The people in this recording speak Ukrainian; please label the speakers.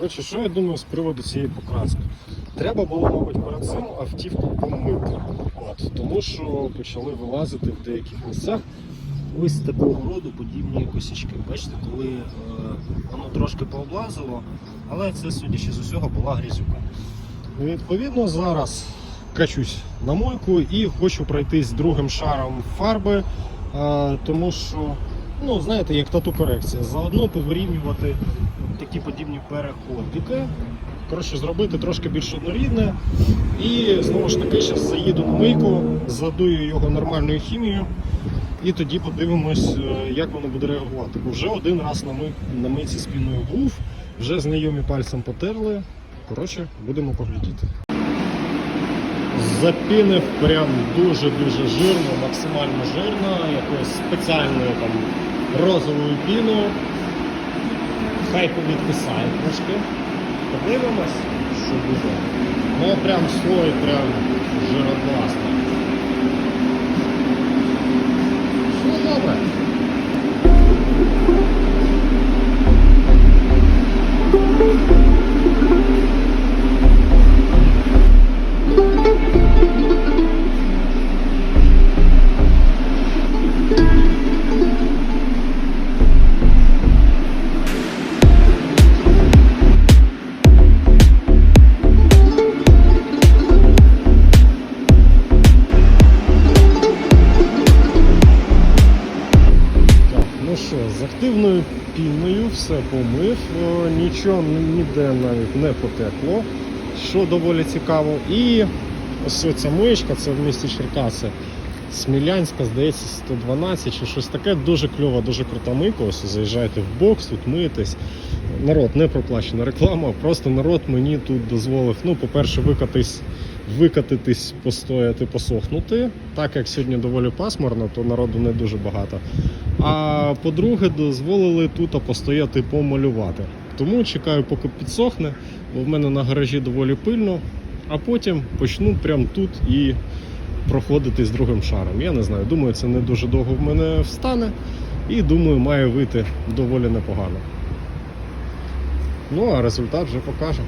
Speaker 1: Коротше, що я думаю з приводу цієї покраски? Треба було, мабуть, перед цим автівку помити. От, тому що почали вилазити в деяких місцях ось такого роду подібні косячки. Бачите, коли е, воно трошки пооблазило, але це, судячи з усього, була грізюка. Відповідно, зараз качусь на мойку і хочу пройтись другим шаром фарби, е, тому що, ну, знаєте, як тату корекція, заодно повирівнювати такі подібні переходики. Коротше, зробити трошки більш однорідне. І знову ж таки, зараз заїду на мийку, задую його нормальною хімією. І тоді подивимось, е, як воно буде реагувати. Бо вже один раз на, ми, на мийці спіною був, вже знайомі пальцем потерли. Коротше, будемо поглядіти. Запінив прям дуже-дуже жирно, максимально жирно, якоюсь спеціальною там розовою піною. Хай повідписає трошки. Подивимось, що буде. Ну прям слой прям жирокласний. Ну що, з активною піною все помив, нічого ніде навіть не потекло, що доволі цікаво. І ось ця миєчка, це в місті Черкаси. Смілянська, здається, 112 чи щось таке. Дуже кльова, дуже крута мийка. Ось заїжджайте в бокс, тут миєтесь. Народ, не проплачена реклама, просто народ мені тут дозволив, ну, по-перше, викатись, викатитись, постояти, посохнути. Так як сьогодні доволі пасмурно, то народу не дуже багато. А по-друге, дозволили тут постояти помалювати. Тому чекаю, поки підсохне, бо в мене на гаражі доволі пильно, а потім почну прямо тут і проходити з другим шаром. Я не знаю, думаю, це не дуже довго в мене встане, і думаю, має вийти доволі непогано. Ну а результат вже покаже.